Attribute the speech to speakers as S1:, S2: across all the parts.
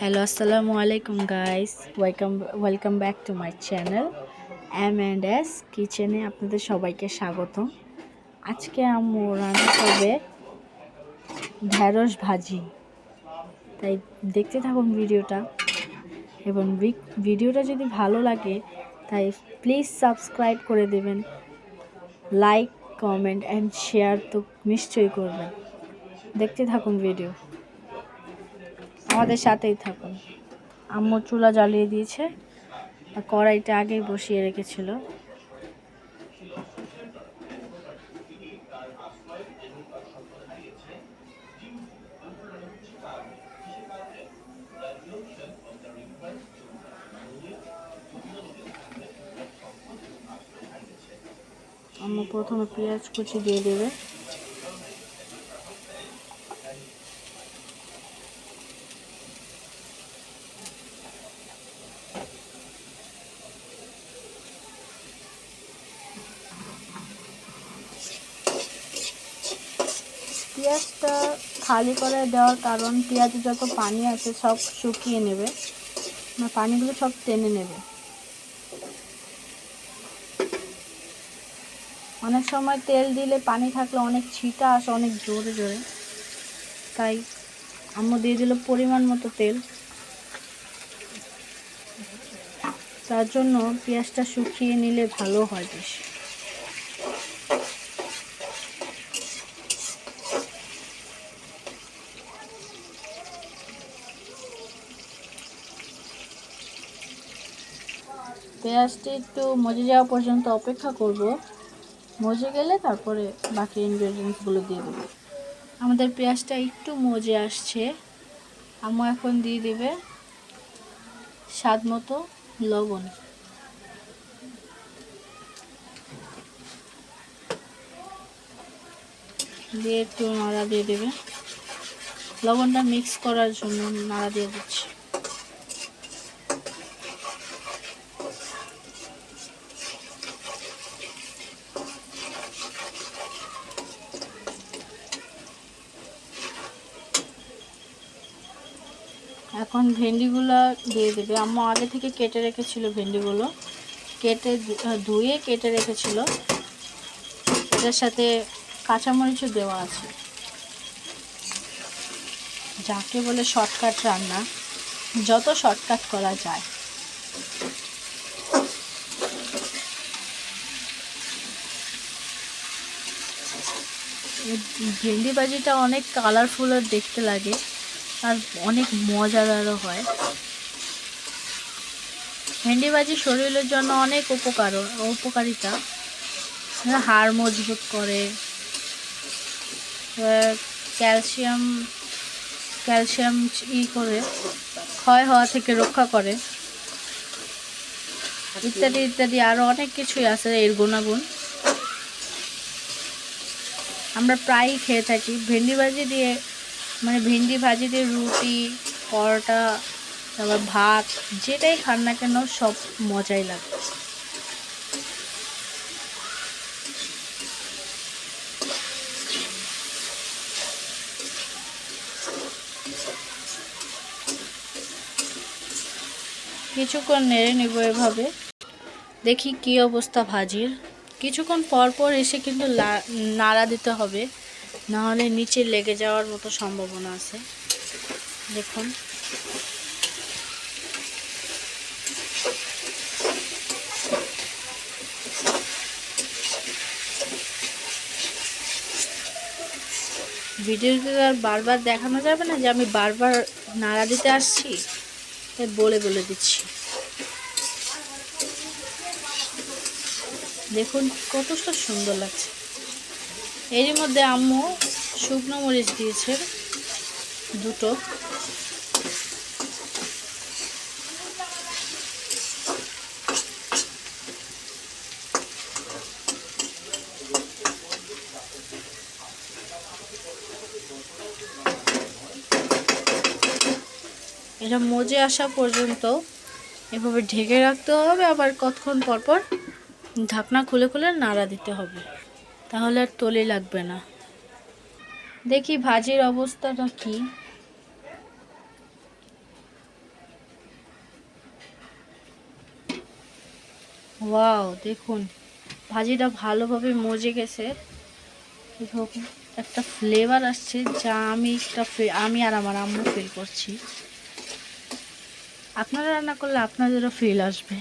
S1: Hello আসসালামু আলাইকুম guys welcome welcome back to my channel M and S কিচেনে আপনাদের সবাইকে স্বাগতম। আজকে আম্মু রান্না করবে ঢ্যাঁড়স ভাজি। তাই দেখতে থাকুন ভিডিওটা। এবং ভিডিওটা যদি ভালো লাগে, তাই প্লিজ সাবস্ক্রাইব করে দেবেন। লাইক কমেন্ট অ্যান্ড শেয়ার তো নিশ্চয়ই করবেন। দেখতে থাকুন ভিডিও আমাদের সাথেই থাকুন। আম্মু চুলা জ্বালিয়ে দিয়েছে আর কড়াইটা আগেই বসিয়ে রেখেছিল। আম্মু প্রথমে পেঁয়াজ কুচি দিয়ে দেবে। পেঁয়াজটা খালি করে দেওয়ার কারণ পেঁয়াজে যত পানি আছে সব শুকিয়ে নেবে। না পানিগুলো সব টেনে নেবে। অনেক সময় তেল দিলে পানি থাকলে অনেক ছিটা আসে, অনেক জোরে জোরে। তাই আম্মু দিয়ে দিল পরিমাণ মতো তেল। তার জন্য পেঁয়াজটা শুকিয়ে নিলে ভালো হয় বেশ। পেঁয়াজটি একটু মজে যাওয়া পর্যন্ত অপেক্ষা করব। মজে গেলে তারপরে বাকি ইনগ্রেডিয়েন্টসগুলো দিয়ে দেবো। আমাদের পেঁয়াজটা একটু মজে আসছে। আম্মু এখন দিয়ে দেবে স্বাদ মতো লবণ। দিয়ে একটু নাড়া দিয়ে দেবে। লবণটা মিক্স করার জন্য নাড়া দিয়ে দিচ্ছি। এখন ভেন্ডিগুলো দিয়ে দেবে। আম্মু আগে থেকে কেটে রেখেছিল ভেন্ডিগুলো। কেটে ধুয়ে কেটে রেখেছিল। এটার সাথে কাঁচামরিচও দেওয়া আছে। যাকে বলে শর্টকাট রান্না, যত শর্টকাট করা যায়। ভেন্ডি ভাজিটা অনেক কালারফুল আর দেখতে লাগে। আর অনেক মজাদারও হয়। ভেন্ডি ভাজি শরীরের জন্য অনেক উপকার, উপকারিতা। হাড় মজবুত করে ক্যালসিয়াম ক্যালসিয়াম ই করে, ক্ষয় হওয়া থেকে রক্ষা করে। ইত্যাদি ইত্যাদি আরও অনেক কিছুই আছে এর গুণাগুণ। আমরা প্রায়ই খেয়ে থাকি। ভেন্ডি ভাজি দিয়ে মানে ভেন্ডি দিয়ে রুটি, পরোটা, তারপর ভাত, যেটাই খান না কেন সব মজাই লাগে। কিছুক্ষণ নেড়ে নেব এভাবে। দেখি কি অবস্থা ভাজির। কিছুক্ষণ পর পর এসে কিন্তু নাড়া দিতে হবে। নাহলে নিচে লেগে যাওয়ার মতো সম্ভাবনা আছে। দেখুন। ভিডিওতে আর বারবার দেখানো যাবে না যে আমি বারবার নাড়া দিতে আসছি? তাই বলে বলে দিচ্ছি। দেখুন, কতটা সুন্দর লাগছে। এরই মধ্যে আম্মু শুকনো মরিচ দিয়েছে, দুটো। এটা মজে আসা পর্যন্ত এভাবে ঢেকে রাখতে হবে, আবার কতক্ষণ পর পর ঢাকনা খুলে খুলে নাড়া দিতে হবে। তাহলে আর তোলে লাগবে না। দেখি ভাজির অবস্থাটা কি। ওয়াও, দেখুন, ভাজিটা ভালোভাবে মজে গেছে। একটা ফ্লেভার আসছে যা আমি একটা আমি আর আমার আম্মু ফিল করছি। আপনারা রান্না করলে আপনাদেরও ফিল আসবে।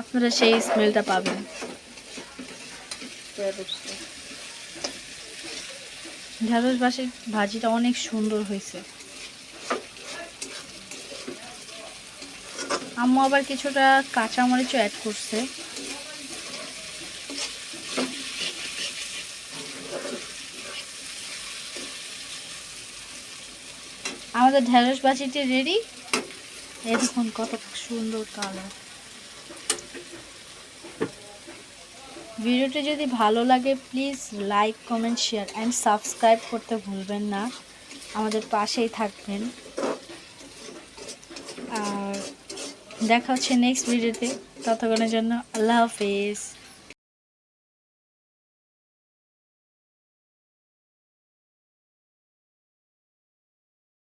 S1: আপনারা সেই স্মেলটা পাবেন। ঢেঁড়স বাসের ভাজিটা অনেক সুন্দর হয়েছে। আম্মু আবার কিছুটা কাঁচামরিচও অ্যাড করছে। আমাদের ঢেঁড়স বাজিটি রেডি দেখুন কত সুন্দর কালার ভিডিওটি যদি ভালো লাগে please like comment share and subscribe করতে ভুলবেন না। আমাদের পাশেই থাকবেন। আর দেখা হচ্ছে নেক্সট ভিডিওতে ততক্ষণের জন্য আল্লাহ হাফেজ।